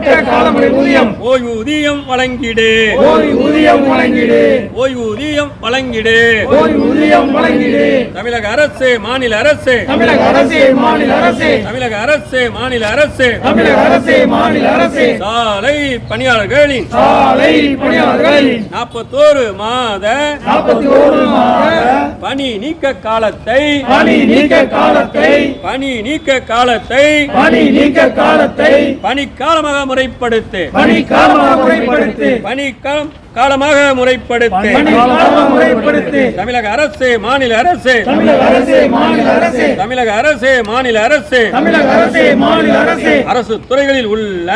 பட்ட காலமுறை ஊதியம். ஓய்வூதியம் வழங்கிடு. ஓய்வு ஊதியம் வழங்கிடு. ஓய்வூதியம் வழங்கிடு. ஓய்வு ஊதியம் வழங்கிடு. தமிழக அரசு மாநில அரசு. தமிழக அரசு மாநில அரசு. தமிழக அரசு மாநில அரசு. தமிழக அரசு மாநில அரசு. சாலை பணியாளர்களின் சாலை பணியாளர்களின் நாற்பத்தோரு மாத நாற்பத்தி ஒரு மாத பணி நீக்க காலத்தை பணி நீக்க காலத்தை பணி நீக்க காலத்தை பணி நீக்க காலத்தை பணி காலமாக முறைப்படுத்து. பணிக்காம முறைப்படுத்து. பணிக்காம் காலமாக முறைப்படுத்து தமிழக அரசு மாநில அரசு. தமிழக அரசு மாநில அரசு. தமிழக அரசு துறைகளில் உள்ள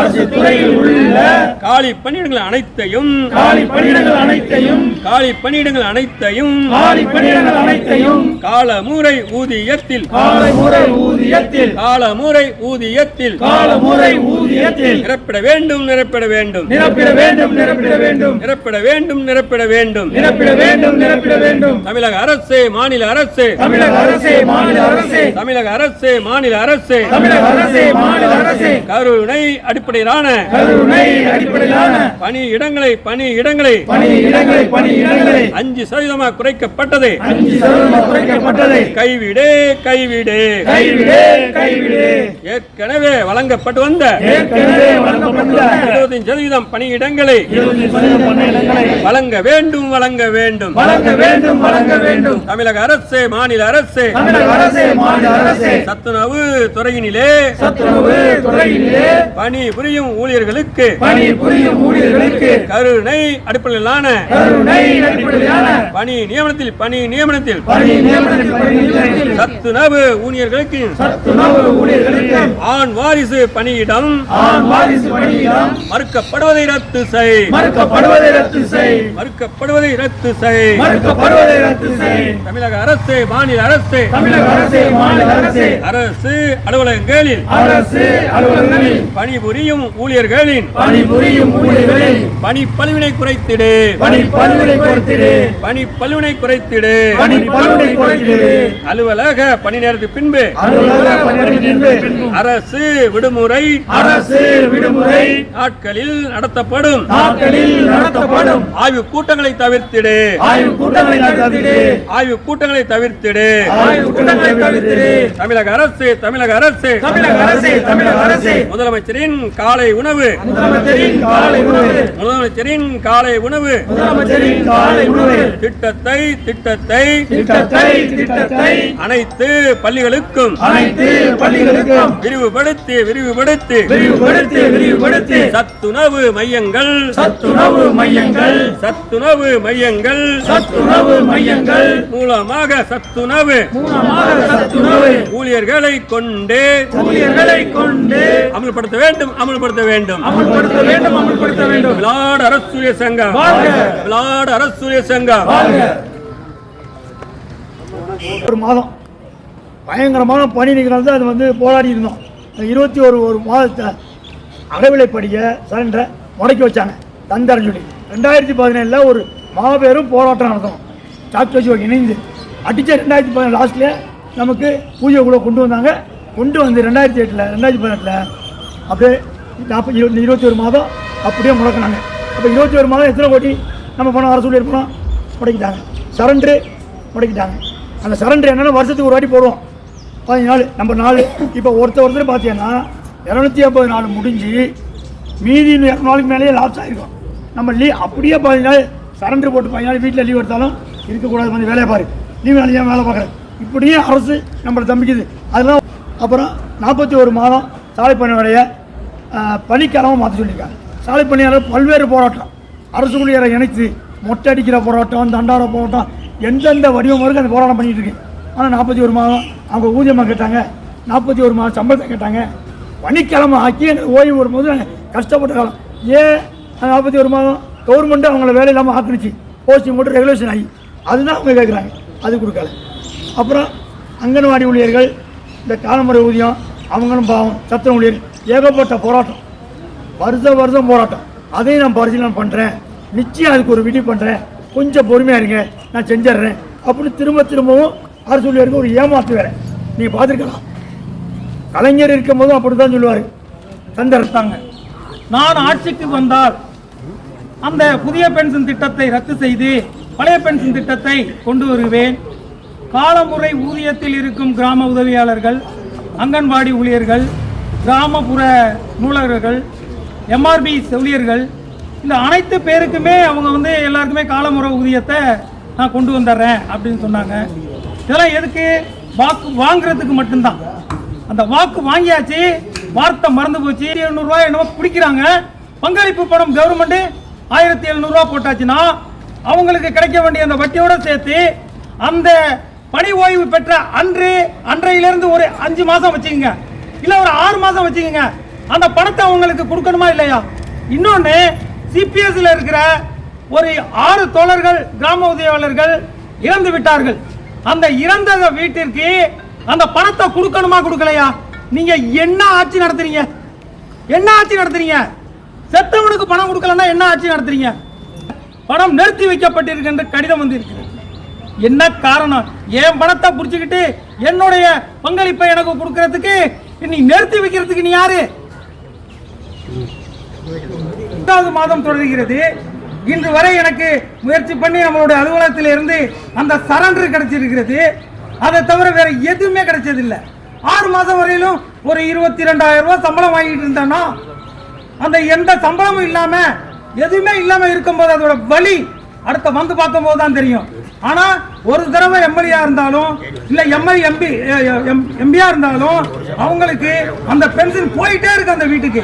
அரசு துறையில் உள்ள காலி பணியிடங்கள் அனைத்தையும் காலி பணியிடங்கள் அனைத்தையும் காலி பணியிடங்கள் அனைத்தையும் காலி பணியிடங்கள் அனைத்தையும் காலமுறை ஊதியத்தில் காலை முறை ஊதியத்தில் காலமுறை ஊதியத்தில் கால முறை ஊதியத்தில் நிரப்பிட வேண்டும் நிரப்பிட வேண்டும். நிரப்பிட வேண்டும் நிரப்பிட வேண்டும். நிரப்பிட வேண்டும் நிரப்பிட வேண்டும். நிரப்பிட வேண்டும் நிரப்பிட வேண்டும். தமிழக அரசு மாநில அரசு. தமிழக அரசு மாநில அரசு. தமிழக அரசு மாநில அரசு. தமிழக அரசு மாநில அரசு. கருணை அடிப்படையிலான கருணை அடிப்படையிலான பணி இடங்களை பணி இடங்களை. பணி இடங்களை பணி இடங்களை. அஞ்சு சதவீதமாக குறைக்கப்பட்டது. அஞ்சு சதவீதம் குறைக்கப்பட்டதை. கைவிடு கைவிடு. கைவிடு கைவிடு. ஏற்கனவே வழங்கப்பட்டு வந்த ஏற்கனவே வழங்கப்பட்ட இருபத்தஞ்சு சதவீதம் பணியிடங்களை வழங்க வேண்டும் வழங்க வேண்டும். வழங்க வேண்டும் வழங்க வேண்டும். தமிழக அரசு மாநில அரசு. சத்துணவு துறையினிலே. சத்துணவு துறையிலே பணி புரியும் ஊழியர்களுக்கு. பணி புரியும் ஊழியர்களுக்கு. கருணை அடிப்படையிலான கருணை அடிப்படையிலான பணி நியமனத்தில் பணி நியமனத்தில். சத்துணவு ஊழியர்களுக்கு. ஆண் வாரிசு பணியிடம். மறுக்கப்படுவதை ரத்து செய். மறுக்கப்படுவதை ரத்து செய். மறுக்கப்படுவதை ரத்து செய். மறுக்கப்படுவதை ரத்து செய். தமிழக அரசு மாநில அரசு. தமிழக அரசு மாநில அரசு. அரசு அலுவலகங்களில். அரசு அலுவலகங்களில். பணிபுரியும் ஊழியர்களின். பணி புரியும் ஊழியர்களில் பணி பழுவினை குறைத்திடு. பணி பல்வினை கொடுத்திடு பணி பழுவினை குறைத்திடு. பணி பல்வினை கொடுத்திடு அலுவலக பணி நேரத்துக்கு பின்பு. அரசு விடுமுறை. அரசு விடுமுறை. நாட்களில் நடத்தப்படும். நாட்களில் நடத்தப்படும். ஆய்வு கூட்டங்களை தவிர்த்திடு. ஆய்வு கூட்டங்களை நடத்திடு ஆய்வு கூட்டங்களை தவிர்த்திடு. ஆய்வு கூட்டங்களை தவிர்த்திடு. தமிழக அரசு தமிழக அரசு. தமிழக அரசு தமிழக அரசு. முதலமைச்சரின் காலை உணவு. முதலமைச்சரின் காலை உணவு. முதலமைச்சரின் காலை உணவு. முதலமைச்சரின் காலை உணவு. திட்டத்தை திட்டத்தை. திட்டத்தை திட்டத்தை. அனைத்து பள்ளிகளுக்கும். அனைத்து பள்ளிகளுக்கும். விரிவுபடுத்தி விரிவுபடுத்தி. விரிவுபடுத்தி விரிவுபடுத்தி. சத்துணவு மையங்கள். சத்துணவு மையங்கள். சத்துணவு மையங்கள். சத்துணவு மையங்கள். மூலமாக சத்துணவு. மூலமாக சத்துணவு. ஊழியர்களை கொண்டு. ஊழியர்களை கொண்டு. அமல்படுத்த வேண்டும் அமல்படுத்த வேண்டும். அமல்படுத்த வேண்டும் அமல்படுத்த வேண்டும். விளாடு அரசூரிய சங்கம்! விளாடு அரசூரிய சங்கம். ஒரு மாதம் பயங்கரமான பனி நிகழ்ந்து தான் அது வந்து போராடி இருந்தோம். இருபத்தி ஒரு ஒரு மாதத்தை அகவிலை படிக்க சரண்டரை முடக்கி வச்சாங்க தந்தரன் சொல்லி. ரெண்டாயிரத்தி பதினேழில் ஒரு மாபெரும் போராட்டம் நடத்தணும். சாக்கோஜியோ இணைந்து அடித்த ரெண்டாயிரத்தி பதினேழு லாஸ்ட்லேயே நமக்கு பூஜை கூட கொண்டு வந்தாங்க. கொண்டு வந்து ரெண்டாயிரத்தி எட்டில் ரெண்டாயிரத்தி பதினெட்டில் அப்படியே நாற்பது இருபத்தி இருபத்தி ஒரு மாதம் அப்படியே முடக்கினாங்க. அப்போ இருபத்தி ஒரு மாதம் எத்தனை கோடி நம்ம பணம் அரசு ஊழியர் பணம் முடக்கிட்டாங்க. சரண்டரு முடக்கிட்டாங்க. அந்த சரண்டர் என்னென்னா வருஷத்துக்கு ஒரு வாட்டி போடுவோம். பதினஞ்சு நாள் நம்ம நாள் இப்போ ஒருத்தர் ஒருத்தர் பார்த்தீங்கன்னா இரநூத்தி ஐம்பது நாள் முடிஞ்சு மீதி இன்னும் இரநூறு நாளுக்கு மேலேயே லாப்ஸ் ஆகிருக்கும் நம்ம லீவ் அப்படியே பதினஞ்சு நாள் சரண்டர் போட்டு பதினஞ்சு நாள் வீட்டில் லீவ் எடுத்தாலும் இருக்கக்கூடாது. கொஞ்சம் வேலையை பாரு. லீவ் நாளைக்கு வேலை பார்க்குறேன் இப்படியே அரசு நம்மளை தம்பிக்குது. அதெல்லாம் அப்புறம் நாற்பத்தி ஒரு மாதம் சாலை பணி வேலையை பணிக்காலமாக மாற்ற சொல்லியிருக்காங்க. சாலை பணியாளர் பல்வேறு போராட்டம். அரசு ஊழியரை இணைத்து மொட்டை அடிக்கிற போராட்டம் தண்டார போராட்டம் எந்தெந்த வடிவம் வரைக்கும் அந்த போராட்டம் பண்ணிட்டு இருக்கு. ஆனால் நாற்பத்தி ஒரு மாதம் அவங்க ஊதியமாக கேட்டாங்க. நாற்பத்தி ஒரு மாதம் சம்பளத்தை கேட்டாங்க. பனிக்கிழமை ஆக்கி எனக்கு ஓய்வு வரும்போது நாங்கள் கஷ்டப்பட்ட காலம். ஏன் நாற்பத்தி ஒரு மாதம் கவர்மெண்ட்டு அவங்கள வேலை இல்லாமல் ஆக்குனுச்சு? போஸ்டிங் போட்டு ரெகுலேஷன் ஆகி. அதுதான் அவங்க கேட்குறாங்க அது கொடுக்கல. அப்புறம் அங்கன்வாடி ஊழியர்கள் இந்த காலமுறை ஊதியம் அவங்களும் பாவம் சத்திர ஊழியர் ஏகப்பட்ட போராட்டம். வருஷம் வருஷம் போராட்டம். அதையும் நான் பரிசீலனை பண்ணுறேன் நிச்சயம் அதுக்கு ஒரு விடி பண்ணுறேன் கொஞ்சம் பொறுமையாக இருங்க. நான் செஞ்சிடுறேன். அப்படின்னு திரும்ப திரும்பவும் அரசு ஊழியருக்கு ஒரு ஏமாத்து வேலை நீங்கள் பார்த்துருக்கலாம் கலைஞர் இருக்கும்போதும் அப்படி தான் சொல்லுவார் தந்தரத்தாங்க நான் ஆட்சிக்கு வந்தால் அந்த புதிய பென்ஷன் திட்டத்தை ரத்து செய்து பழைய பென்ஷன் திட்டத்தை கொண்டு வருவேன். காலமுறை ஊதியத்தில் இருக்கும் கிராம உதவியாளர்கள் அங்கன்வாடி ஊழியர்கள் கிராமப்புற நூலகர்கள் எம்ஆர்பி செவிலியர்கள் இந்த அனைத்து பேருக்குமே அவங்க வந்து எல்லாருக்குமே காலமுறை ஊதியத்தை நான் கொண்டு வந்துடுறேன் அப்படின்னு சொன்னாங்க. இதெல்லாம் எதுக்கு? வாக்கு வாங்குறதுக்கு மட்டும்தான். அந்த வாக்கு வாங்கியாச்சு வார்த்தை மறந்து போச்சு. எழுநூறுவா என்னவோ பிடிக்கிறாங்க. பங்களிப்பு பணம் கவர்மெண்ட்டு ஆயிரத்தி எழுநூறுவா போட்டாச்சுன்னா அவங்களுக்கு கிடைக்க வேண்டிய அந்த வட்டியோட சேர்த்து அந்த பணி ஓய்வு பெற்ற அன்று அன்றையிலிருந்து ஒரு அஞ்சு மாதம் வச்சுக்கோங்க. இல்ல ஒரு ஆறு மாசம் வச்சுக்கோங்க. அந்த பணத்தை அவங்களுக்கு கொடுக்கணுமா இல்லையா? இன்னொன்னு சிபிஎஸ்ல இருக்கிற ஒரு ஆறு தோழர்கள் கிராம உதவியாளர்கள் இறந்து விட்டார்கள். அந்த இறந்த வீட்டிற்கு அந்த பணத்தை கொடுக்கணுமா கொடுக்கலையா? நீங்க என்ன ஆட்சி நடத்துறீங்க? என்ன ஆட்சி நடத்துறீங்க? செத்தவனுக்கு பணம் கொடுக்கலன்னா என்ன ஆட்சி நடத்துறீங்க? பணம் நிறுத்தி வைக்கப்பட்டிருக்கின்ற கடிதம் வந்து என்ன காரணம்? என் பணத்தை பிடிச்சிக்கிட்டு என்னுடைய பங்களிப்பை எனக்கு கொடுக்கறதுக்கு நீ நிறுத்தி வைக்கிறதுக்கு நீ யாரு? எட்டாவது மாதம் தொடர்கிறது. இன்று வரை எனக்கு முயற்சி பண்ணி நம்மளுடைய அலுவலகத்தில் இருந்து அந்த சரண்டர் கிடைச்சிருக்கிறது. அதை தவிர வேற எதுவுமே கிடைச்சதில்லை. ஆறு மாதம் வரையிலும் ஒரு இருபத்தி ரெண்டாயிரம் ரூபாய் சம்பளம் வாங்கிட்டு இருந்தேன்னா அந்த எந்த சம்பளமும் இல்லாம எதுவுமே இல்லாம இருக்கும்போது அதோட வலி அடுத்த வந்து பார்க்கும்போது தான் தெரியும். ஆனால் ஒரு தடவை எம்எல்ஏ இருந்தாலும் இல்லை எம்எல் எம்பி எம்பியா இருந்தாலும் அவங்களுக்கு அந்த பென்ஷன் போயிட்டே இருக்கு அந்த வீட்டுக்கு.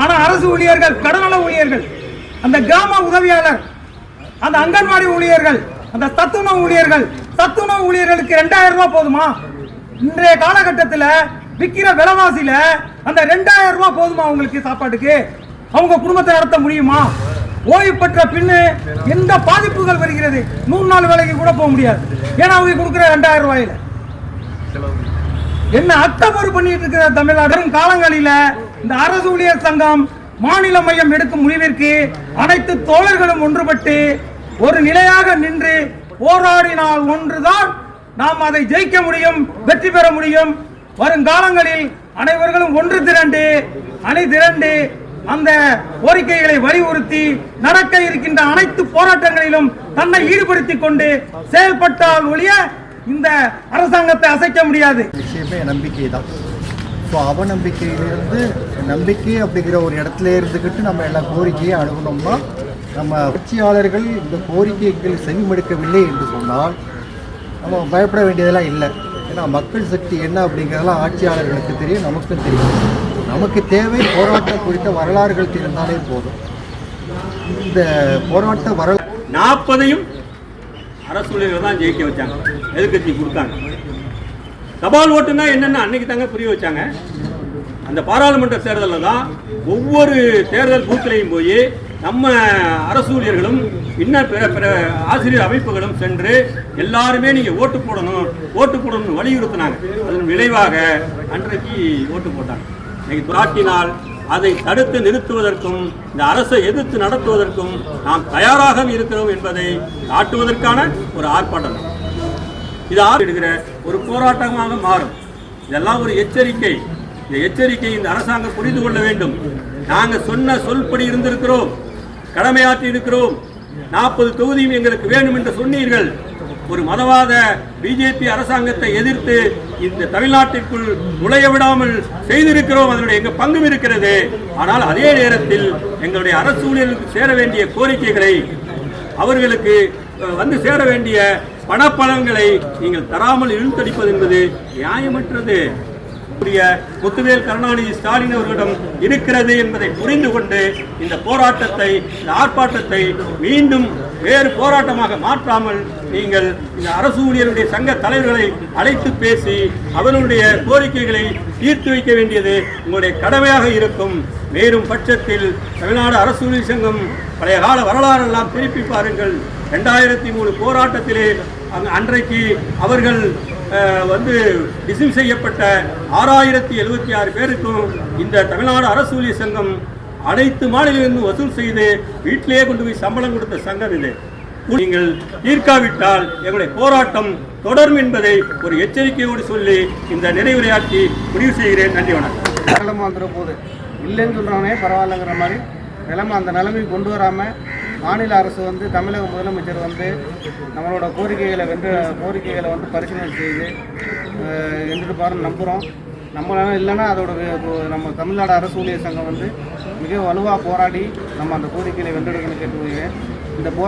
ஆனால் அரசு ஊழியர்கள் கடனள ஊழியர்கள் அந்த கிராம உதவியாளர் அந்த அங்கன்வாடி ஊழியர்கள் அந்த தத்துணவு ஊழியர்கள் தத்துணவு ஊழியர்களுக்கு ரெண்டாயிரம் ரூபாய் போதுமா? இன்றைய காலகட்டத்தில் விற்கிற விலைவாசியில் அந்த ரெண்டாயிரம் ரூபாய் போதுமா அவங்களுக்கு சாப்பாட்டுக்கு? அவங்க குடும்பத்தை நடத்த முடியுமா? ஓய்வு பெற்ற பின்னு எந்த பாதிப்புகள் வருகிறது? நூறு நாள் வேலைக்கு கூட போக முடியாது. ஏன்னா அவங்க கொடுக்குற ரெண்டாயிரம் ரூபாயில. என்ன அத்தமறு பண்ணிட்டு இருக்கிற தமிழ்நாடு? காலங்களில இந்த அரசு ஊழியர் சங்கம் மாநில மையம் எடுக்கும் முடிவிற்கு அனைத்து தோழர்களும் ஒன்றுபட்டு ஒரு நிலையாக நின்று போராடினால் ஒன்றுதான் நாம் அதை ஜெயிக்க முடியும் வெற்றி பெற முடியும். வருங்காலங்களில் அனைவர்களும் ஒன்று திரண்டு அணி திரண்டு அந்த கோரிக்கைகளை வலியுறுத்தி நடக்க இருக்கின்ற அனைத்து போராட்டங்களிலும் தன்னை ஈடுபடுத்திக் கொண்டு செயல்பட்டால் ஒழிய இந்த அரசாங்கத்தை அசைக்க முடியாது. விஷயமே நம்பிக்கை தான். ஸோ அவநம்பிக்கையிலிருந்து நம்பிக்கை அப்படிங்கிற ஒரு இடத்துல இருந்துக்கிட்டு நம்ம எல்லா கோரிக்கையை அணுகுனோம்னா நம்ம ஆட்சியாளர்கள் இந்த கோரிக்கைகள் செவிமடுக்கவில்லை என்று சொன்னால் நம்ம பயப்பட வேண்டியதெல்லாம் இல்லை. ஏன்னா மக்கள் சக்தி என்ன அப்படிங்கிறதெல்லாம் ஆட்சியாளர்களுக்கு தெரியும் நமக்கும் தெரியும். நமக்கு தேவை போராட்டம் குறித்த வரலாறுகள் தெரிந்தாலே போதும். இந்த போராட்ட வரலாறு நாற்பதையும் அரசு தான் ஜெயிக்க வச்சாங்க. எதிர்க்கட்சி கொடுத்தாங்க. தபால் ஓட்டுனா என்னென்ன அன்னைக்கு தாங்க புரிய வச்சாங்க. அந்த பாராளுமன்ற தேர்தலில் தான் ஒவ்வொரு தேர்தல் பூத்திலையும் போய் நம்ம அரசு ஊழியர்களும் இன்னும் பிற பிற ஆசிரியர் அமைப்புகளும் சென்று எல்லாருமே நீங்கள் ஓட்டு போடணும் ஓட்டு போடணும்னு வலியுறுத்தினாங்க. அதன் விளைவாக அன்றைக்கு ஓட்டு போட்டாங்க. இன்னைக்கு துராட்டினால் அதை தடுத்து நிறுத்துவதற்கும் இந்த அரசை எதிர்த்து நடத்துவதற்கும் நாம் தயாராக இருக்கிறோம் என்பதை காட்டுவதற்கான ஒரு ஆர்ப்பாட்டம். இது ஆடுகிற ஒரு போராட்டமாக மாறும். இதெல்லாம் ஒரு எச்சரிக்கை. இந்த எச்சரிக்கை இந்த அரசாங்கம் புரிந்து கொள்ள வேண்டும். நாங்கள் சொன்ன சொல்படி இருந்திருக்கிறோம். கடமையாற்றி இருக்கிறோம். நாற்பது தொகுதியும் எங்களுக்கு வேண்டும் என்று சொன்னீர்கள். ஒரு மதவாத பிஜேபி அரசாங்கத்தை எதிர்த்து இந்த தமிழ்நாட்டிற்குள் நுழைய விடாமல் செய்திருக்கிறோம் அதனுடைய எங்க பங்கும் இருக்கிறது. ஆனால் அதே நேரத்தில் எங்களுடைய அரசு ஊழியர்களுக்கு சேர வேண்டிய கோரிக்கைகளை அவர்களுக்கு வந்து சேர வேண்டிய பணப்பலன்களை நீங்கள் தராமல் இழுத்தடிப்பது என்பது நியாயமற்றது. கூடிய முத்துவேல் கருணாநிதி ஸ்டாலின் அவர்களிடம் இருக்கிறது என்பதை புரிந்து கொண்டு இந்த போராட்டத்தை இந்த ஆர்ப்பாட்டத்தை மீண்டும் வேறு போராட்டமாக மாற்றாமல் நீங்கள் இந்த அரசு ஊழியருடைய சங்க தலைவர்களை அழைத்து பேசி அவர்களுடைய கோரிக்கைகளை தீர்த்து வைக்க வேண்டியது உங்களுடைய கடமையாக இருக்கும். மேலும் பட்சத்தில் தமிழ்நாடு அரசு ஊழியர் சங்கம் பழைய கால வரலாறெல்லாம் திருப்பி பாருங்கள். ரெண்டாயிரத்தி மூணு போராட்டத்திலே அன்றைக்கு அவர்கள் வந்து டிசிம் செய்யப்பட்ட ஆறாயிரத்தி எழுபத்தி ஆறு பேருக்கும் இந்த தமிழ்நாடு அரசு ஊழியர் சங்கம் அனைத்து மாநிலங்களிலும் வசூல் செய்து வீட்டிலேயே கொண்டு போய் சம்பளம் கொடுத்த சங்கம் இது. நீங்கள் தீர்க்காவிட்டால் எங்களுடைய போராட்டம் தொடரும் என்பதை ஒரு எச்சரிக்கையோடு சொல்லி இந்த நிறைவுரையாற்றி முடிவு செய்கிறேன். நன்றி வணக்கம். காலம் வந்துட போது இல்லைன்னு சொல்கிறவனே பரவாயில்லைங்கிற மாதிரி. நிலைமை அந்த நிலைமை கொண்டு வராமல் மாநில அரசு வந்து தமிழக முதலமைச்சர் வந்து நம்மளோட கோரிக்கைகளை வென்று கோரிக்கைகளை வந்து பரிசீலனை செய்து என்று வென்றுட்டு நம்புகிறோம் நம்மளால இல்லைன்னா அதோட நம்ம தமிழ்நாடு அரசு ஊழியர் சங்கம் வந்து மிக வலுவாக போராடி நம்ம அந்த கோரிக்கைகளை வென்றெடுக்கணும்னு கேட்டுக்கொள்கிறேன். இந்த போ